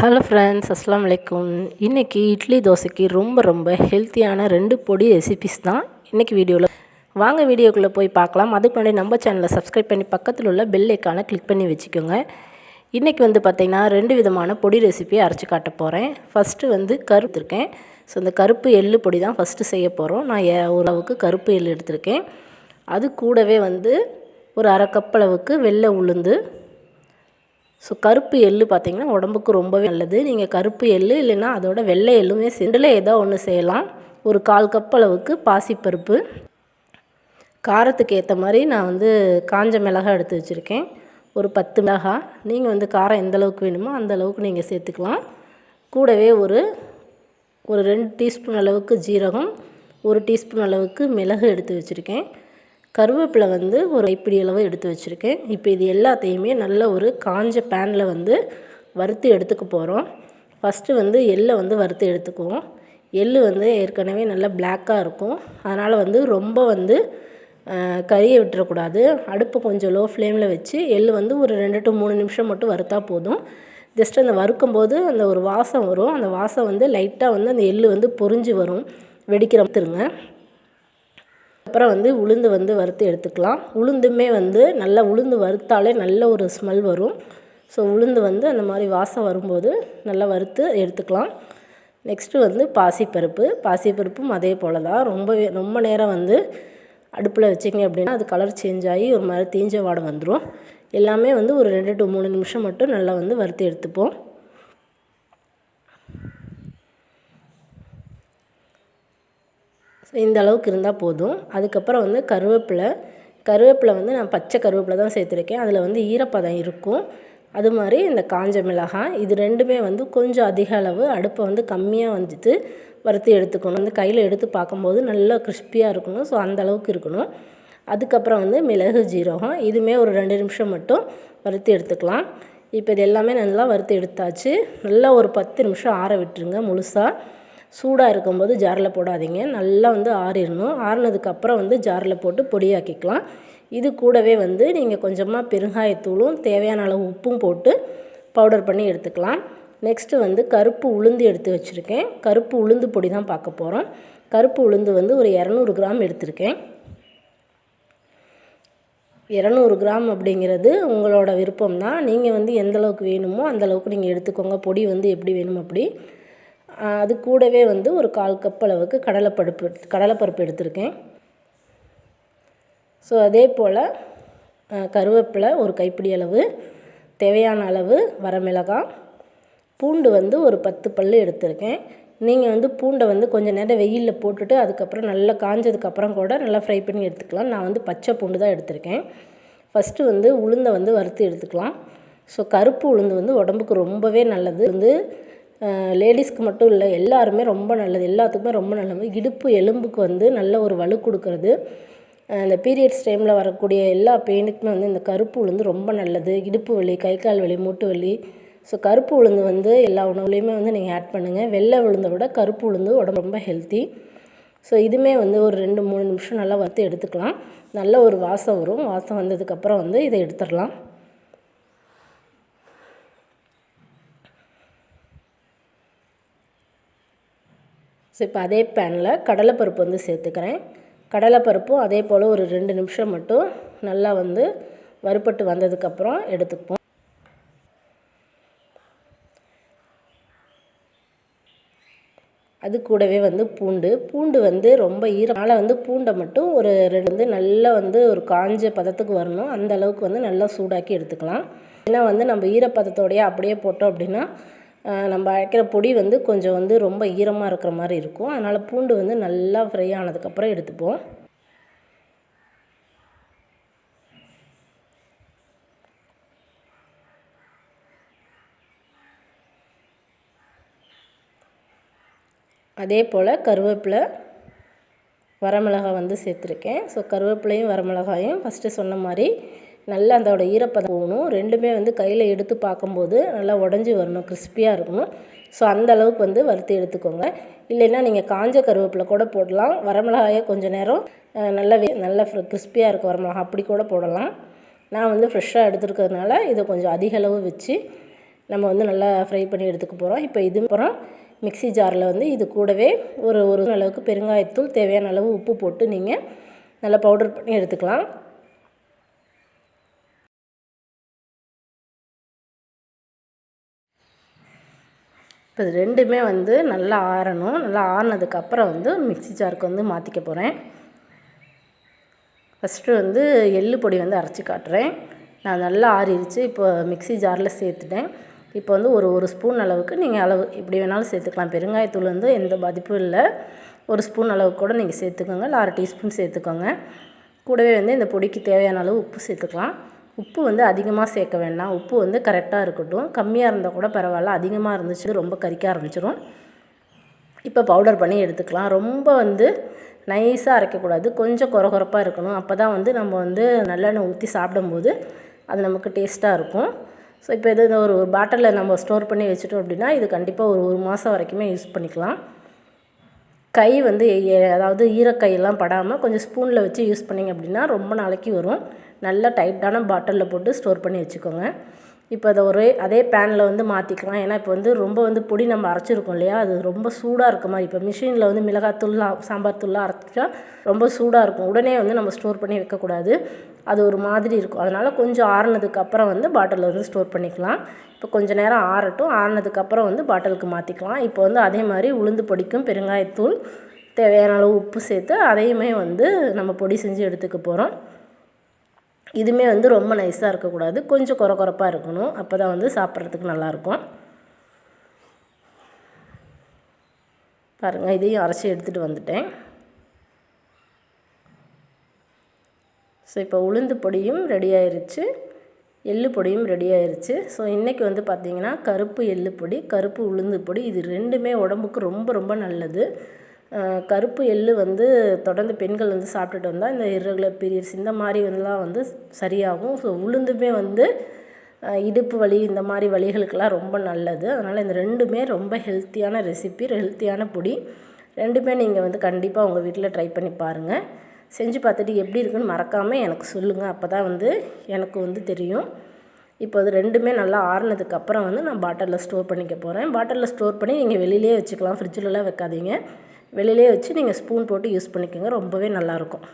Hello friends அஸ்லாம் வலைக்கும் இன்றைக்கி இட்லி தோசைக்கு ரொம்ப ரொம்ப ஹெல்த்தியான ரெண்டு பொடி ரெசிபிஸ் தான் இன்றைக்கி வீடியோவில் வாங்க வீடியோக்குள்ளே போய் பார்க்கலாம். அதுக்கு முன்னாடி நம்ம சேனலை சப்ஸ்கிரைப் பண்ணி பக்கத்தில் உள்ள பெல் ஐக்கானை கிளிக் பண்ணி வச்சுக்கோங்க. இன்றைக்கி வந்து பார்த்திங்கன்னா ரெண்டு விதமான பொடி ரெசிபியை அரைச்சி காட்ட போகிறேன் ஃபஸ்ட்டு வந்து கருப்பு இருக்கேன் ஸோ இந்த கருப்பு எள்ளு பொடி தான் ஃபஸ்ட்டு செய்ய போகிறோம் நான் ஓரளவுக்கு கருப்பு எள்ளு எடுத்திருக்கேன். அது கூடவே வந்து ஒரு அரை கப் அளவுக்கு வெள்ளை உளுந்து ஸோ கருப்பு எள்ளு பார்த்திங்கன்னா உடம்புக்கு ரொம்பவே நல்லது. நீங்கள் கருப்பு எள்ளு இல்லைன்னா அதோட வெள்ளை எள்ளுமே செண்டில் ஏதோ ஒன்று செய்யலாம். ஒரு கால் கப் அளவுக்கு பாசிப்பருப்பு. காரத்துக்கு ஏற்ற மாதிரி நான் வந்து காஞ்ச மிளகாய் எடுத்து வச்சுருக்கேன். ஒரு பத்து மிளகாய். நீங்கள் வந்து காரம் எந்த அளவுக்கு வேணுமோ அந்த அளவுக்கு நீங்கள் சேர்த்துக்கலாம். கூடவே ஒரு ஒரு ரெண்டு டீஸ்பூன் அளவுக்கு ஜீரகம் ஒரு டீஸ்பூன் அளவுக்கு மிளகு எடுத்து வச்சுருக்கேன். கருவேப்பிலை வந்து ஒரு கைப்பிடி அளவு எடுத்து வச்சுருக்கேன். இப்போ இது எல்லாத்தையுமே நல்ல ஒரு காஞ்ச பேனில் வந்து வறுத்து எடுத்துக்க போகிறோம் ஃபஸ்ட்டு வந்து எள்ளை வந்து வறுத்து எடுத்துக்குவோம். எள் வந்து ஏற்கனவே நல்லா பிளாக்காக இருக்கும். அதனால் வந்து ரொம்ப வந்து கறியை விட்டுறக்கூடாது. அடுப்பை கொஞ்சம் லோ ஃப்ளேமில் வச்சு எள் வந்து ஒரு ரெண்டு டு மூணு நிமிஷம் மட்டும் வறுத்தா போதும். ஜஸ்ட் அந்த வறுக்கும் போது அந்த ஒரு வாசம் வரும். அந்த வாசம் வந்து லைட்டாக வந்து அந்த எள்ளு வந்து பொறிஞ்சு வரும். வெடிக்கிற திருங்க அப்புறம் வந்து உளுந்து வந்து வறுத்து எடுத்துக்கலாம். உளுந்துமே வந்து நல்லா உளுந்து வறுத்தாலே நல்ல ஒரு ஸ்மெல் வரும். ஸோ உளுந்து வந்து அந்த மாதிரி வாசம் வரும்போது நல்லா வறுத்து எடுத்துக்கலாம். நெக்ஸ்ட்டு வந்து பாசிப்பருப்பு. பாசிப்பருப்பும் அதே போல் தான் ரொம்பவே ரொம்ப நேரம் வந்து அடுப்பில் வச்சிங்க அப்படின்னா அது கலர் சேஞ்ச் ஆகி ஒரு மாதிரி தீஞ்ச வாடை வந்துடும் எல்லாமே வந்து ஒரு ரெண்டு டு மூணு நிமிஷம் மட்டும் நல்லா வந்து வறுத்து எடுத்துப்போம். இந்த அளவுக்கு இருந்தால் போதும். அதுக்கப்புறம் வந்து கருவேப்பிலை. கருவேப்பிலை வந்து நான் பச்சை கருவேப்பிலை தான் சேர்த்துருக்கேன். அதில் வந்து ஈரப்பதம் இருக்கும். அது மாதிரி இந்த காஞ்ச மிளகாய் இது ரெண்டுமே வந்து கொஞ்சம் அதிக அளவு அடுப்பை வந்து கம்மியாக வந்துட்டு வறுத்து எடுத்துக்கணும். வந்து கையில் எடுத்து பார்க்கும்போது நல்லா கிறிஸ்பியாக இருக்கணும். ஸோ அந்த அளவுக்கு இருக்கணும். அதுக்கப்புறம் வந்து மிளகு ஜீரகம். இதுவுமே ஒரு ரெண்டு நிமிஷம் மட்டும் வறுத்து எடுத்துக்கலாம். இப்போ இது எல்லாமே நல்லா வறுத்து எடுத்தாச்சு. நல்லா ஒரு பத்து நிமிஷம் ஆற விட்டுருங்க முழுசாக சூடாக இருக்கும்போது ஜாரில் போடாதீங்க. நல்லா வந்து ஆறிடணும். ஆறினதுக்கப்புறம் வந்து ஜாரில் போட்டு பொடியாக்கிக்கலாம். இது கூடவே வந்து நீங்கள் கொஞ்சமாக பெருங்காயத்தூளும் தேவையான அளவு உப்பும் போட்டு பவுடர் பண்ணி எடுத்துக்கலாம். நெக்ஸ்ட்டு வந்து கருப்பு உளுந்து எடுத்து வச்சுருக்கேன். கருப்பு உளுந்து பொடி தான் பார்க்க போகிறோம் கருப்பு உளுந்து வந்து ஒரு இரநூறு கிராம் எடுத்திருக்கேன். இரநூறு கிராம் அப்படிங்கிறது உங்களோட விருப்பம் தான். நீங்கள் வந்து எந்த அளவுக்கு வேணுமோ அந்த அளவுக்கு நீங்கள் எடுத்துக்கோங்க. பொடி வந்து எப்படி வேணும் அப்படி. அது கூடவே வந்து ஒரு கால் கப் அளவுக்கு கடலைப்பருப்பு எடுத்து- கடலைப்பருப்பு எடுத்திருக்கேன். ஸோ அதே போல் கருவேப்பிலை ஒரு கைப்பிடி அளவு தேவையான அளவு வரமிளகாய் பூண்டு வந்து ஒரு பத்து பல் எடுத்திருக்கேன். நீங்கள் வந்து பூண்டை வந்து கொஞ்சம் நேரம் வெயிலில் போட்டுட்டு அதுக்கப்புறம் நல்லா காஞ்சதுக்கப்புறம் கூட நல்லா ஃப்ரை பண்ணி எடுத்துக்கலாம். நான் வந்து பச்சை பூண்டு தான் எடுத்திருக்கேன். ஃபஸ்ட்டு வந்து உளுந்தை வந்து வறுத்து எடுத்துக்கலாம். ஸோ கருப்பு உளுந்து வந்து உடம்புக்கு ரொம்பவே நல்லது. வந்து லேடிஸ்க்கு மட்டும் இல்லை எல்லாருமே ரொம்ப நல்லது. எல்லாத்துக்குமே ரொம்ப நல்லது. இடுப்பு எலும்புக்கு வந்து நல்ல ஒரு வலு கொடுக்கறது. அந்த இந்த பீரியட்ஸ் டைமில் வரக்கூடிய எல்லா பெயினுக்குமே வந்து இந்த கருப்பு உளுந்து ரொம்ப நல்லது. இடுப்பு வலி கை கால் வலி மூட்டு வலி. ஸோ கருப்பு உளுந்து வந்து எல்லா உணவுலையுமே வந்து நீங்கள் ஆட் பண்ணுங்கள் வெள்ளை உளுந்தை விட கருப்பு உளுந்து உடம்பு ரொம்ப ஹெல்த்தி ஸோ இதுவுமே வந்து ஒரு ரெண்டு மூணு நிமிஷம் நல்லா வறுத்து எடுத்துக்கலாம். நல்ல ஒரு வாசம் வரும். வாசம் வந்ததுக்கப்புறம் வந்து இதை எடுத்துடலாம். ஸோ இப்போ அதே பேனில் கடலைப்பருப்பு வந்து சேர்த்துக்கிறேன். கடலைப்பருப்பும் அதே போல் ஒரு ரெண்டு நிமிஷம் மட்டும் நல்லா வந்து வறுபட்டு வந்ததுக்கப்புறம் எடுத்துப்போம். அது கூடவே வந்து பூண்டு. பூண்டு வந்து ரொம்ப ஈரனால வந்து பூண்டை மட்டும் ஒரு ரெண்டு வந்து நல்லா வந்து ஒரு காஞ்ச பதத்துக்கு வரணும். அந்த அளவுக்கு வந்து நல்லா சூடாக்கி எடுத்துக்கலாம். ஏன்னா வந்து நம்ம ஈரப்பதத்தோடயே அப்படியே போட்டோம் அப்படின்னா நம்ம அரைக்கிற பொடி வந்து கொஞ்சம் வந்து ரொம்ப ஈரமாக இருக்கிற மாதிரி இருக்கும். அதனால் பூண்டு வந்து நல்லா ஃப்ரை ஆனதுக்கப்புறம் எடுத்துப்போம். அதே போல் கருவேப்பிலை வரமிளகாய் வந்து சேர்த்துருக்கேன். ஸோ கருவேப்பிலையும் வரமிளகாயும் ஃபஸ்ட்டு சொன்ன மாதிரி நல்லா அதோட ஈரப்பதம் போகணும். ரெண்டுமே வந்து கையில் எடுத்து பார்க்கும்போது நல்லா உடஞ்சி வரணும் கிறிஸ்பியாக இருக்கணும். ஸோ அந்த அளவுக்கு வந்து வறுத்து எடுத்துக்கோங்க. இல்லைன்னா நீங்கள் காஞ்ச கருவேப்பிலை கூட போடலாம். வரமிளகாயை கொஞ்சம் நேரம் அஹ், நல்லா வே நல்லா கிறிஸ்பியாக இருக்க வரமிளகா அப்படி கூட போடலாம். நான் வந்து ஃப்ரெஷ்ஷாக எடுத்துருக்கிறதுனால இதை கொஞ்சம் அதிக அளவு வச்சு நம்ம வந்து நல்லா ஃப்ரை பண்ணி எடுத்துக்க போகிறோம் இப்போ இது அப்புறம் மிக்ஸி ஜாரில் வந்து இது கூடவே ஒரு ஒரு அளவுக்கு பெருங்காயத்தூள் தேவையான அளவு உப்பு போட்டு நீங்கள் நல்லா பவுடர் பண்ணி எடுத்துக்கலாம். இப்போ இது ரெண்டுமே வந்து நல்லா ஆறணும். நல்லா ஆறினதுக்கப்புறம் வந்து மிக்ஸி ஜாருக்கு வந்து மாற்றிக்க போகிறேன் ஃபஸ்ட்டு வந்து எள்ளு பொடி வந்து அரைச்சி காட்டுறேன். நான் நல்லா ஆறிடுச்சு இப்போ மிக்ஸி ஜாரில் சேர்த்துட்டேன். இப்போ வந்து ஒரு ஒரு ஸ்பூன் அளவுக்கு நீங்கள் அளவு இப்படி வேணாலும் சேர்த்துக்கலாம். பெருங்காயத்தூள் வந்து எந்த பாதிப்பும் இல்லை. ஒரு ஸ்பூன் அளவுக்கு கூட நீங்கள் சேர்த்துக்கோங்க. இல்லை அரை டீஸ்பூன் சேர்த்துக்கோங்க. கூடவே வந்து இந்த பொடிக்கு தேவையான அளவு உப்பு சேர்த்துக்கலாம். உப்பு வந்து அதிகமாக சேர்க்க வேண்டாம். உப்பு வந்து கரெக்டாக இருக்கட்டும். கம்மியாக இருந்தால் கூட பரவாயில்ல. அதிகமாக இருந்துச்சு ரொம்ப கறிக்க ஆரம்பிச்சிடும் இப்போ பவுடர் பண்ணி எடுத்துக்கலாம். ரொம்ப வந்து நைஸாக அரைக்கக்கூடாது. கொஞ்சம் குறகுறப்பாக இருக்கணும். அப்போ தான் வந்து நம்ம வந்து நல்லெண்ணெய் ஊற்றி சாப்பிடும்போது அது நமக்கு டேஸ்ட்டாக இருக்கும். ஸோ இப்போ இது ஒரு ஒரு பாட்டிலில் நம்ம ஸ்டோர் பண்ணி வச்சுட்டோம் அப்படின்னா இது கண்டிப்பாக ஒரு ஒரு மாதம் வரைக்குமே யூஸ் பண்ணிக்கலாம். கை வந்து அதாவது ஈரக்கையெல்லாம் படாமல் கொஞ்சம் ஸ்பூனில் வச்சு யூஸ் பண்ணிங்க அப்படின்னா ரொம்ப நாளைக்கு வரும். நல்ல டைட்டான பாட்டிலில் போட்டு ஸ்டோர் பண்ணி வச்சுக்கோங்க. இப்போ அதை ஒரே அதே பேனில் வந்து மாற்றிக்கலாம் ஏன்னா இப்போ வந்து ரொம்ப வந்து பொடி நம்ம அரைச்சிருக்கோம் இல்லையா? அது ரொம்ப சூடாக இருக்க மாதிரி. இப்போ மிஷினில் வந்து மிளகாத்தூள்லாம் சாம்பார் தூள்லாம் அரைச்சிட்டா ரொம்ப சூடாக இருக்கும். உடனே வந்து நம்ம ஸ்டோர் பண்ணி வைக்கக்கூடாது. அது ஒரு மாதிரி இருக்கும். அதனால் கொஞ்சம் ஆறுனதுக்கப்புறம் வந்து பாட்டிலில் வந்து ஸ்டோர் பண்ணிக்கலாம். இப்போ கொஞ்சம் நேரம் ஆறட்டும். ஆறுனதுக்கப்புறம் வந்து பாட்டிலுக்கு மாற்றிக்கலாம் இப்போ வந்து அதே மாதிரி உளுந்து பொடிக்கும் பெருங்காயத்தூள் தேவையான அளவு உப்பு சேர்த்து அதையுமே வந்து நம்ம பொடி செஞ்சு எடுத்துக்க போகிறோம் இதுவுமே வந்து ரொம்ப நைஸாக இருக்கக்கூடாது. கொஞ்சம் குறை குறப்பாக இருக்கணும். அப்போ தான் வந்து சாப்பிட்றதுக்கு நல்லாயிருக்கும். பாருங்கள் இதையும் அரைச்சி எடுத்துகிட்டு வந்துட்டேன். ஸோ இப்போ உளுந்து பொடியும் ரெடி ஆயிடுச்சு எள்ளு பொடியும் ரெடி ஆயிடுச்சு ஸோ இன்றைக்கி வந்து பார்த்திங்கன்னா கருப்பு எள்ளு பொடி கருப்பு உளுந்து பொடி இது ரெண்டுமே உடம்புக்கு ரொம்ப ரொம்ப நல்லது. கருப்பு எள்ளு வந்து தொடர்ந்து பெண்கள் வந்து சாப்பிட்டுட்டு வந்தால் இந்த இர்ரெகுலர் பீரியட்ஸ் இந்த மாதிரி வந்துலாம் வந்து சரியாகும். ஸோ உளுந்துமே வந்து இடுப்பு வலி இந்த மாதிரி வலிகளுக்கெல்லாம் ரொம்ப நல்லது. அதனால் இந்த ரெண்டுமே ரொம்ப ஹெல்த்தியான ரெசிபி ஹெல்த்தியான பொடி. ரெண்டுமே நீங்கள் வந்து கண்டிப்பாக உங்கள் வீட்டில் ட்ரை பண்ணி பாருங்கள் செஞ்சு பார்த்துட்டு எப்படி இருக்குன்னு மறக்காமல் எனக்கு சொல்லுங்கள் அப்போ தான் வந்து எனக்கு வந்து தெரியும். இப்போ அது ரெண்டுமே நல்லா ஆறுனதுக்கப்புறம் வந்து நான் பாட்டிலில் ஸ்டோர் பண்ணிக்க போகிறேன் பாட்டிலில் ஸ்டோர் பண்ணி நீங்கள் வெளியிலே வச்சுக்கலாம். ஃப்ரிட்ஜிலலாம் வைக்காதீங்க. வெளியிலே வச்சு நீங்கள் ஸ்பூன் போட்டு யூஸ் பண்ணிக்கோங்க. ரொம்பவே நல்லாயிருக்கும்.